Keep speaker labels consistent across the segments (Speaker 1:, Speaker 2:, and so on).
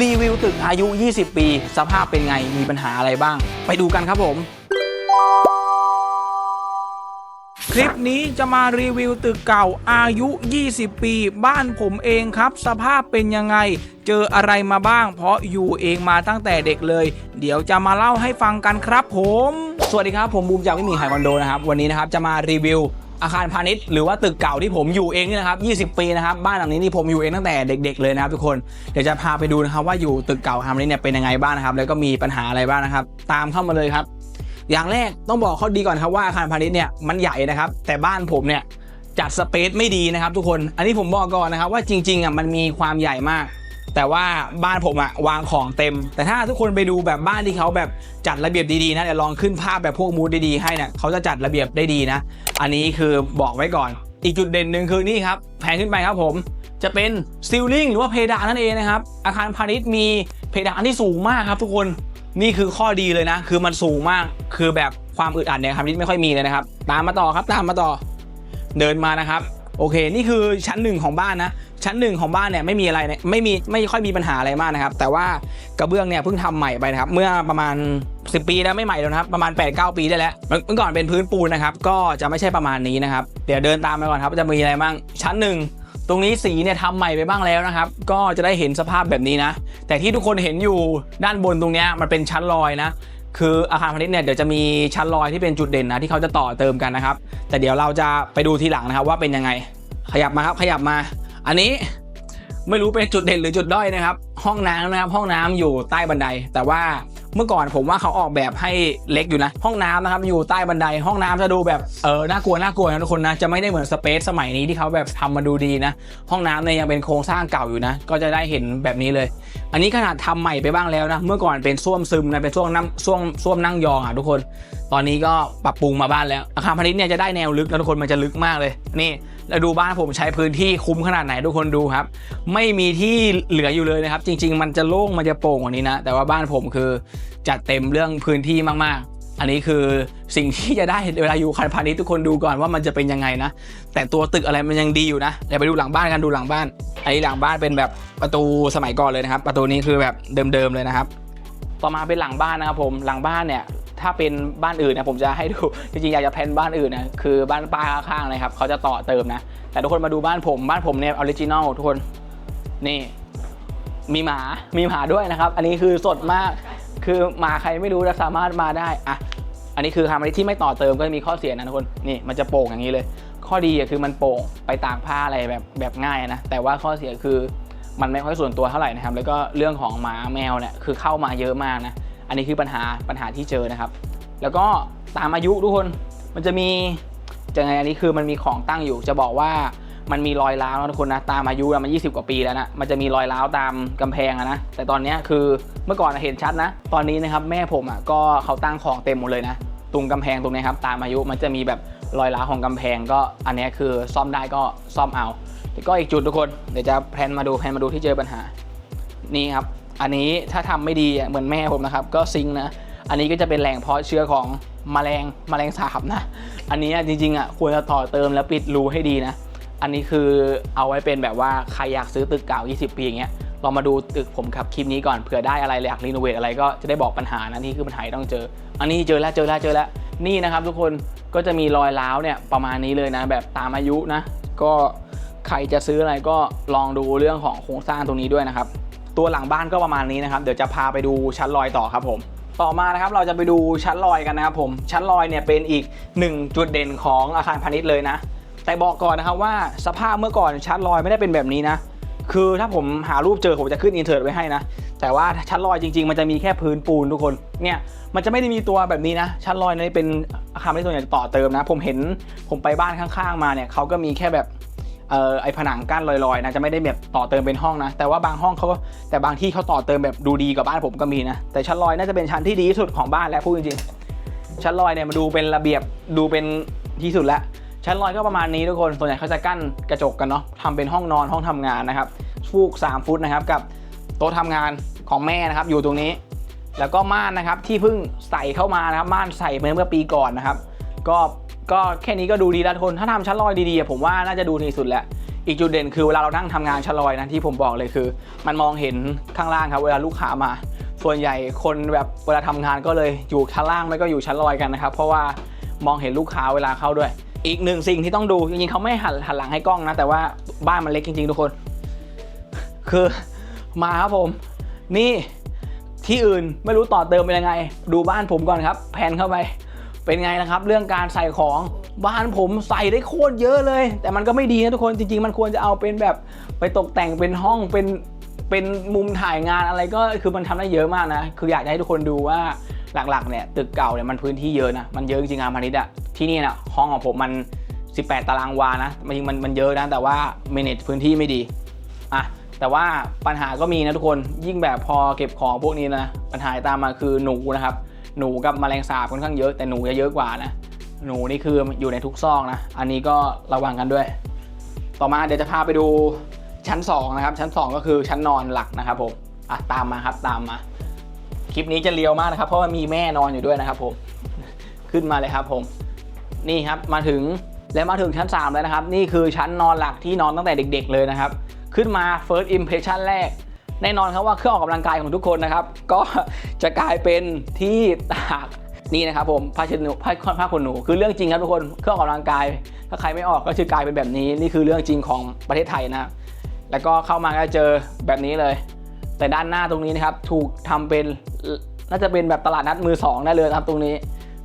Speaker 1: รีวิวตึกอายุ 20 ปี สภาพเป็นไงมีปัญหาอะไรบ้าง ไปดูกันครับผม คลิปนี้จะมารีวิวตึกเก่าอายุ 20 ปี บ้านผมเองครับ สภาพเป็นยังไง เจออะไรมาบ้าง เพราะอยู่เองมาตั้งแต่เด็กเลย เดี๋ยวจะมาเล่าให้ฟังกันครับผม สวัสดีครับผมบูมจากวิมีไฮคอนโดนะครับ วันนี้นะครับจะมารีวิว อาคารพาณิชย์หรือว่าตึกเก่าที่ผมอยู่เองนี่นะครับ20 ปีนะครับบ้านหลังนี้นี่ผมอยู่เองตั้งแต่เด็ก ๆ เลยนะครับทุกคนเดี๋ยวจะพาไปดูนะครับว่าอยู่ตึกเก่าอาคารพาณิชย์เนี่ยเป็นยังไงบ้างนะครับ แล้วก็มีปัญหาอะไรบ้างนะครับ ตามเข้ามาเลยครับ อย่างแรกต้องบอกข้อดีก่อนครับว่าอาคารพาณิชย์เนี่ยมันใหญ่นะครับ แต่บ้านผมเนี่ยจัดสเปซไม่ดีนะครับ ทุกคนอันนี้ผมบอกก่อนนะครับว่าจริงๆอะมันมีความใหญ่มาก แต่ว่าบ้านผมอะวางของเต็ม แต่ถ้าทุกคนไปดูแบบบ้านที่เขาแบบจัดระเบียบดีๆนะเดี๋ยวลองขึ้นภาพแบบพวกมูดดีๆให้เนี่ยเขาจะจัดระเบียบได้ดีนะ อันนี้คือบอกไว้ก่อน อีกจุดเด่นหนึ่งคือนี่ครับแผงขึ้นไปครับผมจะเป็นซิลลิงหรือว่าเพดานนั่นเองนะครับ อาคารพาณิชย์มีเพดานที่สูงมากครับทุกคนนี่คือข้อดีเลยนะ คือมันสูงมากคือแบบความอึดอัดเนี่ยอาคารพาณิชย์ไม่ค่อยมีเลยนะครับ ตามมาต่อครับตามมาต่อเดินมานะครับ โอเค นี่คือชั้นหนึ่งของบ้านนะ ชั้นหนึ่งของบ้านเนี่ยไม่มีอะไรเนี่ยไม่มีไม่ค่อยมีปัญหาอะไรมากนะครับ แต่ว่ากระเบื้องเนี่ยเพิ่งทำใหม่ไปนะครับ เมื่อประมาณ 10 ปีแล้วไม่ใหม่แล้วนะครับ ประมาณ 8-9 ปีได้แล้วเมื่อก่อนเป็นพื้นปูนนะครับ ก็จะไม่ใช่ประมาณนี้นะครับ เดี๋ยวเดินตามไปก่อนครับจะมีอะไรบ้างชั้นหนึ่งตรงนี้สีเนี่ยทำใหม่ไปบ้างแล้วนะครับ ก็จะได้เห็นสภาพแบบนี้นะ แต่ที่ทุกคนเห็นอยู่ด้านบนตรงเนี้ยมันเป็นชั้นลอยนะคืออาคารพาณิชย์เนี่ยเดี๋ยวจะมีชั้นลอยที่เป็นจุดเด่นนะที่เขาจะต่อเติมกันนะครับ แต่เดี๋ยวเราจะไปดูทีหลังนะครับว่าเป็นยังไง ขยับมาครับขยับมา อันนี้ไม่รู้เป็นจุดเด่นหรือจุดด้อยนะครับ ห้องน้ำนะครับ ห้องน้ำอยู่ใต้บันได แต่ว่าเมื่อก่อนผมว่าเขาออกแบบให้เล็กอยู่นะ ห้องน้ำนะครับอยู่ใต้บันได ห้องน้ำจะดูแบบเออน่ากลัวน่ากลัวนะทุกคนนะจะไม่ได้เหมือนสเปซสมัยนี้ที่เขาแบบทำมาดูดีนะ ห้องน้ำเนี่ยยังเป็นโครงสร้างเก่าอยู่นะ ก็จะได้เห็นแบบนี้เลย อันนี้ขนาดทำใหม่ไปบ้างแล้วนะ เมื่อก่อนเป็นส้วมซึมนะเป็นส้วมนั่งส้วมส้วมนั่งยองอะทุกคน ตอนนี้ก็ปรับปรุงมาบ้านแล้วอาคารพาณิชย์เนี่ยจะได้แนวลึกนะทุกคนมันจะลึกมากเลยนี่ แล้วดูบ้านผมใช้พื้นที่คุ้มขนาดไหนทุกคนดูครับ ไม่มีที่เหลืออยู่เลยนะครับ จริง ๆ มันจะโล่งมันจะโปร่งกว่านี้นะ แต่ว่าบ้านผมคือจัดเต็มเรื่องพื้นที่มาก ๆอันนี้คือสิ่งที่จะได้เวลาอยู่คารพาณิชย์ทุกคนดูก่อนว่ามันจะเป็นยังไงนะ แต่ตัวตึกอะไรมันยังดีอยู่นะเดี๋ยวไปดูหลังบ้านกันดูหลังบ้านอันนี้หลังบ้านเป็นแบบประตูสมัยก่อนเลยนะครับ ประตูนี้คือแบบเดิมๆเลยนะครับ ต่อมาเป็นหลังบ้านนะครับผมหลังบ้านเนี่ย ถ้าเป็นบ้านอื่นนะผมจะให้ดูจริงๆอยากจะแพลนบ้านอื่นนะคือบ้านป้าข้างๆเลยครับเขาจะต่อเติมนะ แต่ทุกคนมาดูบ้านผมบ้านผมเนี่ยออริจินอลทุกคนนี่มีหมา มีหมาด้วยนะครับ อันนี้คือสดมาก คือหมาใครไม่รู้จะสามารถมาได้อะอันนี้คือทำอะไรที่ไม่ต่อเติมก็จะมีข้อเสียนะทุกคน นี่มันจะโป่งอย่างนี้เลย ข้อดีคือมันโป่งไปตากผ้าอะไรแบบแบบง่ายนะ แต่ว่าข้อเสียคือมันไม่ค่อยส่วนตัวเท่าไหร่นะครับ แล้วก็เรื่องของหมาแมวเนี่ยคือเข้ามาเยอะมากนะ อันนี้คือปัญหาปัญหาที่เจอนะครับ แล้วก็ตามอายุทุกคนมันจะมีจะไงอันนี้คือมันมีของตั้งอยู่ จะบอกว่ามันมีรอยร้าวนะทุกคนนะตามอายุอะมัน 20 กว่าปีแล้วนะมันจะมีรอยร้าวตามกำแพงอะนะแต่ตอนนี้คือเมื่อก่อนเห็นชัดนะ ตอนนี้นะครับแม่ผมอะก็เขาตั้งของเต็มหมดเลยนะตรงกำแพงตรงนี้ครับตามอายุมันจะมีแบบรอยร้าวของกำแพงก็อันนี้คือซ่อมได้ก็ซ่อมเอาแล้วก็อีกจุดทุกคนเดี๋ยวจะแพลนมาดูแพลนมาดูที่เจอปัญหานี่ครับ อันนี้ถ้าทำไม่ดีเหมือนแม่ผมนะครับก็ซิงนะ อันนี้ก็จะเป็นแหล่งเพาะเชื้อของแมลงแมลงสาบนะ อันนี้จริงๆอะควรจะต่อเติมแล้วปิดรูให้ดีนะ อันนี้คือเอาไว้เป็นแบบว่าใครอยากซื้อตึกเก่า 20 ปีอย่างเงี้ยเรามาดูตึกผมครับคลิปนี้ก่อนเผื่อได้อะไรอยากรีโนเวทอะไรก็จะได้บอกปัญหานะนี่คือปัญหาที่ต้องเจอ อันนี้เจอแล้วเจอแล้วเจอแล้วนี่นะครับ ทุกคนก็จะมีรอยร้าวเนี่ยประมาณนี้เลยนะ แบบตามอายุนะ ก็ใครจะซื้ออะไรก็ลองดูเรื่องของโครงสร้างตรงนี้ด้วยนะครับ ตัวหลังบ้านก็ประมาณนี้นะครับ เดี๋ยวจะพาไปดูชั้นลอยต่อครับผมต่อมานะครับเราจะไปดูชั้นลอยกันนะครับผมชั้นลอยเนี่ยเป็นอีกหนึ่งจุดเด่นของอาคารพาณิชย์เลยนะ แต่บอกก่อนนะครับว่าสภาพเมื่อก่อนชั้นลอยไม่ได้เป็นแบบนี้นะ คือถ้าผมหารูปเจอผมจะขึ้นอินเทอร์ไว้ให้นะ แต่ว่าชั้นลอยจริง ๆ มันจะมีแค่พื้นปูนทุกคนเนี่ยมันจะไม่ได้มีตัวแบบนี้นะ ชั้นลอยนี่เป็นอาคารพาณิชย์ส่วนใหญ่จะต่อเติมนะ ผมเห็นผมไปบ้านข้าง ๆ มาเนี่ยเขาก็มีแค่แบบ เออไอผนังกั้นลอยๆนะจะไม่ได้แบบต่อเติมเป็นห้องนะ แต่ว่าบางห้องเขาก็แต่บางที่เขาต่อเติมแบบดูดีกว่าบ้านผมก็มีนะ แต่ชั้นลอยน่าจะเป็นชั้นที่ดีที่สุดของบ้านแล้วพูดจริงๆชั้นลอยเนี่ยมาดูเป็นระเบียบดูเป็นที่สุดแล้วชั้นลอยก็ประมาณนี้ทุกคนส่วนใหญ่เขาจะกั้นกระจกกันเนาะทำเป็นห้องนอนห้องทำงานนะครับฟูก 3 ฟุตนะครับกับโต๊ะทำงานของแม่นะครับอยู่ตรงนี้ แล้วก็ม่านนะครับที่เพิ่งใส่เข้ามานะครับม่านใส่มาเมื่อปีก่อนนะครับ ก็ ก็แค่นี้ก็ดูดีแล้วทุกคนถ้าทำชั้นลอยดีๆผมว่าน่าจะดูดีสุดแหละอีกจุดเด่นคือเวลาเรานั่งทำงานชั้นลอยนะที่ผมบอกเลยคือ มันมองเห็นข้างล่างครับ เวลาลูกค้ามา ส่วนใหญ่คนแบบเวลาทำงานก็เลยอยู่ชั้นล่างไม่ก็อยู่ชั้นลอยกันนะครับเพราะว่ามองเห็นลูกค้าเวลาเข้าด้วย อีกหนึ่งสิ่งที่ต้องดูจริงๆเขาไม่หันหันหลังให้กล้องนะ แต่ว่าบ้านมันเล็กจริงๆทุกคน คือมาครับผม นี่ที่อื่นไม่รู้ต่อเติมเป็นยังไง ดูบ้านผมก่อนครับ แผนเข้าไป เป็นไงนะครับ เรื่องการใส่ของบ้านผมใส่ได้โคตรเยอะเลย แต่มันก็ไม่ดีนะทุกคนจริง ๆ มันควรจะเอาเป็นแบบไปตกแต่งเป็นห้องเป็นเป็นมุมถ่ายงานอะไรก็คือมันทำได้เยอะมากนะ คืออยากจะให้ทุกคนดูว่าหลักๆเนี่ยตึกเก่าเนี่ยมันพื้นที่เยอะนะมันเยอะจริงๆงานพาณิชย์อะที่นี่นะห้องของผมมัน 18 ตารางวานะมันมันมันเยอะนะแต่ว่าเมเนจพื้นที่ไม่ดีอะแต่ว่าปัญหาก็มีนะทุกคนยิ่งแบบพอเก็บของพวกนี้นะปัญหาตามมาคือหนูนะครับ หนูกับแมลงสาบค่อนข้างเยอะแต่หนูจะเยอะกว่านะ หนูนี่คืออยู่ในทุกซอกนะ อันนี้ก็ระวังกันด้วย ต่อมาเดี๋ยวจะพาไปดูชั้น2นะครับ ชั้น 2 ก็คือชั้นนอนหลักนะครับผมอะตามมาครับตามมา คลิปนี้จะเลียวมากนะครับ เพราะว่ามีแม่นอนอยู่ด้วยนะครับผม ขึ้นมาเลยครับผม นี่ครับมาถึงและมาถึงชั้น 3 แล้วนะครับ นี่คือชั้นนอนหลักที่นอนตั้งแต่เด็ก ๆ เลยนะครับ ขึ้นมา first impression แรก แน่นอนครับว่าเครื่องออกกำลังกายของทุกคนนะครับ ก็จะกลายเป็นที่ตากนี่นะครับผมผ้าเช็ดหนูผ้าผ้าขนหนูคือเรื่องจริงครับทุกคนเครื่องออกกำลังกาย ถ้าใครไม่ออกก็คือกลายเป็นแบบนี้นี่คือเรื่องจริงของประเทศไทยนะแล้วก็เข้ามาก็เจอแบบนี้เลย แต่ด้านหน้าตรงนี้นะครับถูกทำเป็นน่าจะเป็นแบบตลาดนัดมือสองได้เลยนะครับตรงนี้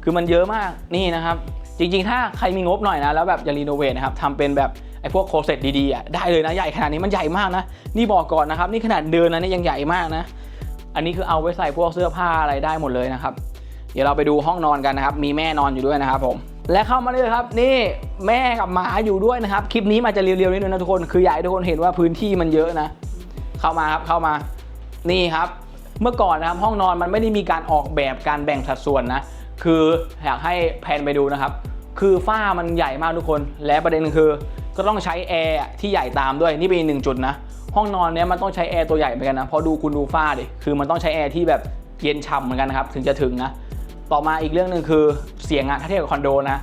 Speaker 1: คือมันเยอะมากนี่นะครับ จริง ๆ ถ้าใครมีงบหน่อยนะแล้วแบบจะรีโนเวทนะครับทำเป็นแบบ ไอ้พวกโคเซ็ตดีๆอะได้เลยนะใหญ่ขนาดนี้มันใหญ่มากนะ นี่บอกก่อนนะครับ นี่ขนาดเดินนะนี่ยังใหญ่มากนะ อันนี้คือเอาไว้ใส่พวกเสื้อผ้าอะไรได้หมดเลยนะครับ เดี๋ยวเราไปดูห้องนอนกันนะครับ มีแม่นอนอยู่ด้วยนะครับผมและเข้ามาเลยครับนี่แม่กับหมาอยู่ด้วยนะครับ คลิปนี้มาจะเรียวๆนิดนึงนะทุกคนคืออยากให้ทุกคนเห็นว่าพื้นที่มันเยอะนะ เข้ามาครับเข้ามานี่ครับ เมื่อก่อนนะครับห้องนอนมันไม่ได้มีการออกแบบการแบ่งสัดส่วนนะ คืออยากให้แพนไปดูนะครับ คือฝ้ามันใหญ่มากทุกคน และประเด็นคือ ก็ต้องใช้แอร์ที่ใหญ่ตามด้วยนี่เป็นอีกหนึ่งจุดนะ ห้องนอนเนี้ยมันต้องใช้แอร์ตัวใหญ่เหมือนกันนะพราะดูคุณดูฝ้าดิคือมันต้องใช้แอร์ที่แบบเย็นฉ่ำเหมือนกันนะครับถึงจะถึงนะต่อมาอีกเรื่องหนึ่งคือเสียงอะถ้าเทียบกับคอนโดนะ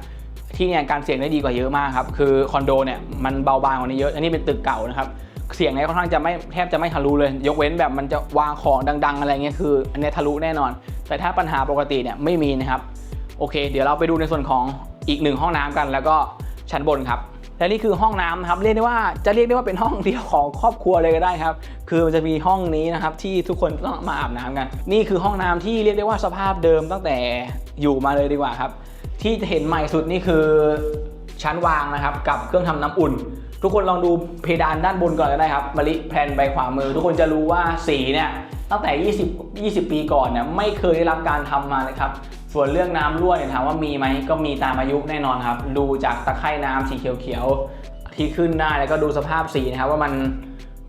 Speaker 1: ที่เนี่ยการเสียงได้ดีกว่าเยอะมากครับคือคอนโดเนี่ยมันเบาบางกว่านี้เยอะอันนี้เป็นตึกเก่านะครับเสียงเนี่ยค่อนข้างจะไม่แทบจะไม่ทะลุเลย ยกเว้นแบบมันจะวางของดัง ๆ อะไรเงี้ยคืออันนี้ทะลุแน่นอน แต่ถ้าปัญหาปกติเนี่ยไม่มีนะครับโอเค เดี๋ยวเราไปดูในส่วนของอีกหนึ่งห้องน้ำกัน แล้วก็ชั้นบนครับ และนี่คือห้องน้ำนะครับเรียกได้ว่าจะเรียกได้ว่าเป็นห้องเดียวของครอบครัวเลยก็ได้ครับ คือมันจะมีห้องนี้นะครับที่ทุกคนต้องมาอาบน้ำกัน นี่คือห้องน้ำที่เรียกได้ว่าสภาพเดิมตั้งแต่อยู่มาเลยดีกว่าครับ ที่จะเห็นใหม่สุดนี่คือชั้นวางนะครับกับเครื่องทำน้ำอุ่น ทุกคนลองดูเพดานด้านบนก่อนก็ได้ครับมะลิแพลนไปขวามือ ทุกคนจะรู้ว่าสีเนี่ยตั้งแต่ 20 20 ปีก่อนเนี่ยไม่เคยได้รับการทำมาเลยครับ ส่วนเรื่องน้ำรั่วเนี่ยถามว่ามีไหมก็มีตามอายุแน่นอนครับ ดูจากตะไคร่น้ำสีเขียวๆที่ขึ้นได้แล้วก็ดูสภาพสีนะครับว่ามัน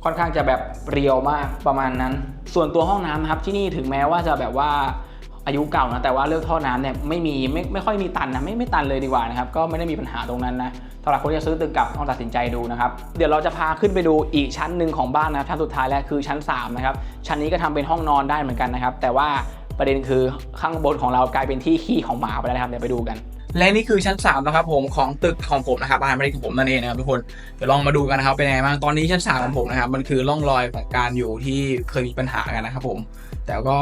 Speaker 1: ค่อนข้างจะแบบเรียวมากประมาณนั้น ส่วนตัวห้องน้ำนะครับที่นี่ถึงแม้ว่าจะแบบว่าอายุเก่านะแต่ว่าเรื่องท่อน้ำเนี่ยไม่มีไม่ไม่ค่อยมีตันนะไม่ไม่ตันเลยดีกว่านะครับก็ไม่ได้มีปัญหาตรงนั้นนะสำหรับคนที่จะซื้อตึกก่าต้องตัดสินใจดูนะครับเดี๋ยวเราจะพาขึ้นไปดูอีกชั้นหนึ่งของบ้านนะชั้นสุดท้ายแล้วคือชั้นสามนะครับชั้นนี้ก็ทำเป็นห้องนอนได้เหมือนกันนะครับแต่ว่า ประเด็นคือข้างบนของเรากลายเป็นที่ขี้ของหมาไปแล้วนะครับเดี๋ยวไปดูกัน และนี่คือชั้น3นะครับผมของตึกของผมนะครับอาหารบริของผมนั่นเองนะครับทุกคนเดี๋ยวลองมาดูกันนะครับเป็นยังไงบ้างตอนนี้ชั้น3ของผมนะครับมันคือร่องรอยของการอยู่ที่เคยมีปัญหากันนะครับผมแต่ก็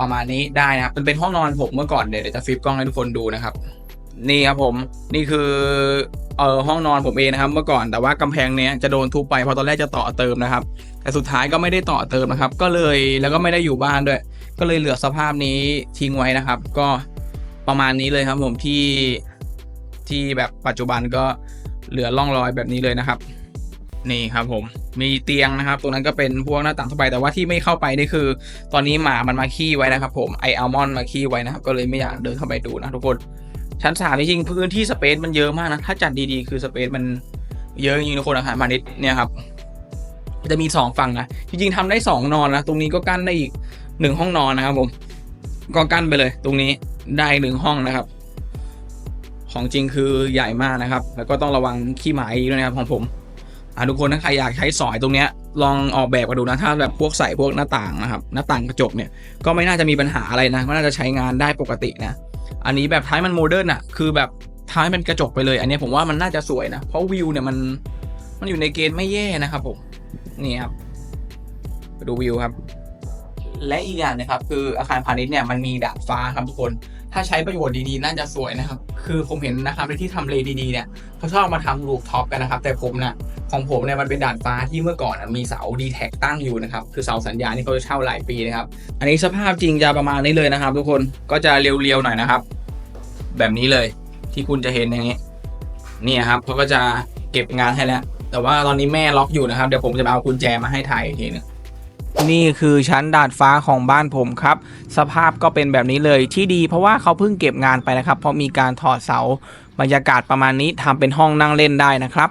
Speaker 1: ประมาณนี้ได้นะครับมันเป็นห้องนอนผมเมื่อก่อนเดี๋ยวจะฟลิปกล้องให้ทุกคนดูนะครับนี่ครับผมนี่คือเออห้องนอนผมเองนะครับ เมื่อก่อนแต่ว่ากำแพงเนี้ยจะโดนทุบไปเพราะตอนแรกจะต่อเติมนะครับ แต่สุดท้ายก็ไม่ได้ต่อเติมนะครับ ก็เลยแล้วก็ไม่ได้อยู่บ้านด้วย ก็เลยเหลือสภาพนี้ทิ้งไว้นะครับ ก็ประมาณนี้เลยครับผมที่ที่แบบปัจจุบันก็เหลือร่องรอยแบบนี้เลยนะครับ นี่ครับผมมีเตียงนะครับ ตรงนั้นก็เป็นพวกหน้าต่างทั่วไปแต่ว่าที่ไม่เข้าไปนี่คือ ตอนนี้หมามันมาขี้ไว้นะครับ ผมไออัลมอนด์มาขี้ไว้นะครับ ก็เลยไม่อยากเดินเข้าไปดูนะทุกคนชั้นสามจริงพื้นที่สเปซมันเยอะมากนะถ้าจัดดีๆคือสเปซมันเยอะจริงทุกคนอาหารพาณิชย์เนี่ยครับจะมีสองฝั่งนะ จริงๆทำได้สองนอนนะ ตรงนี้ก็กั้นได้อีก หนึ่งห้องนอนนะครับผม ก็กั้นไปเลย ตรงนี้ได้หนึ่งห้องนะครับ ของจริงคือใหญ่มากนะครับ แล้วก็ต้องระวังขี้หมาอีกด้วยนะครับของผมอะทุกคนถ้าใครอยากใช้สอยตรงเนี้ยลองออกแบบมาดูนะถ้าแบบพวกใส่พวกหน้าต่างนะครับ หน้าต่างกระจกเนี่ยก็ไม่น่าจะมีปัญหาอะไรนะก็น่าจะใช้งานได้ปกตินะ อันนี้แบบท้ายมันโมเดิร์นอะคือแบบท้ายมันกระจกไปเลย อันนี้ผมว่ามันน่าจะสวยนะ เพราะวิวเนี่ยมันมันอยู่ในเกณฑ์ไม่แย่นะครับผมนี่ครับไปดูวิวครับ และอีกอย่างนะครับคืออาคารพาณิชย์เนี่ยมันมีดาดฟ้าครับทุกคน ถ้าใช้ประโยชน์ดีๆน่าจะสวยนะครับ คือผมเห็นนะครับในที่ทำเลดีๆเนี่ยเขาชอบมาทำรูฟท็อปกันนะครับ แต่ผมนะ่ะของผมเนี่ยมันเป็นดาดฟ้าที่เมื่อก่อนนะมีเสาดีแท็ตั้งอยู่นะครับ คือเสาสัญญาณที่เขาจะเช่าหลายปีนะครับ อันนี้สภาพจริงจะประมาณนี้เลยนะครับ ทุกคนก็จะเรียวๆหน่อยนะครับ แบบนี้เลยที่คุณจะเห็นอย่างนี้นี่ครับเขาก็จะเก็บงานให้แล้วแต่ว่าตอนนี้แม่ล็อกอยู่นะครับเดี๋ยวผมจะเอากุญแจมาให้ถ่ายอีกทีหนึง นี่คือชั้นดาดฟ้าของบ้านผมครับ สภาพก็เป็นแบบนี้เลยที่ดีเพราะว่าเขาเพิ่งเก็บงานไปนะครับ เพราะมีการถอดเสาบรรยากาศประมาณนี้ทำเป็นห้องนั่งเล่นได้นะครับ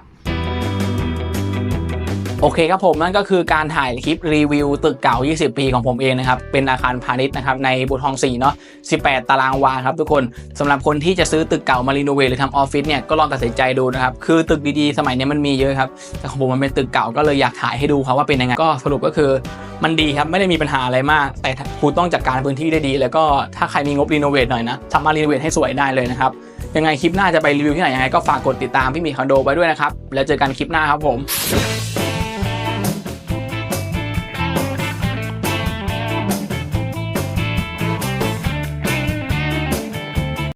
Speaker 1: โอเคครับผมนั่นก็คือการถ่ายคลิปรีวิวตึกเก่า 20 ปีของผมเองนะครับ เป็นอาคารพาณิชย์นะครับในบุตรทอง4เนาะ 18 ตารางวาครับทุกคนสำหรับคนที่จะซื้อตึกเก่ามารีโนเวทหรือทำออฟฟิศเนี่ยก็ลองตัดสินใจดูนะครับ คือตึกดีๆ สมัยนี้มันมีเยอะครับ แต่ของผมมันเป็นตึกเก่าก็เลยอยากถ่ายให้ดูครับว่าเป็นยังไง ก็สรุปก็คือมันดีครับไม่ได้มีปัญหาอะไรมาก แต่คุณต้องจัดการพื้นที่ได้ดี แล้วก็ถ้าใครมีงบรีโนเวทหน่อยนะสามารถรีโนเวทให้สวยได้เลยนะครับยังไงคลิปหน้าจะไปรีวิวที่ไหนยังไงก็ฝากกดติดตามพี่มีคอนโดไปด้วยนะครับแล้วเจอกันคลิปหน้าครับผม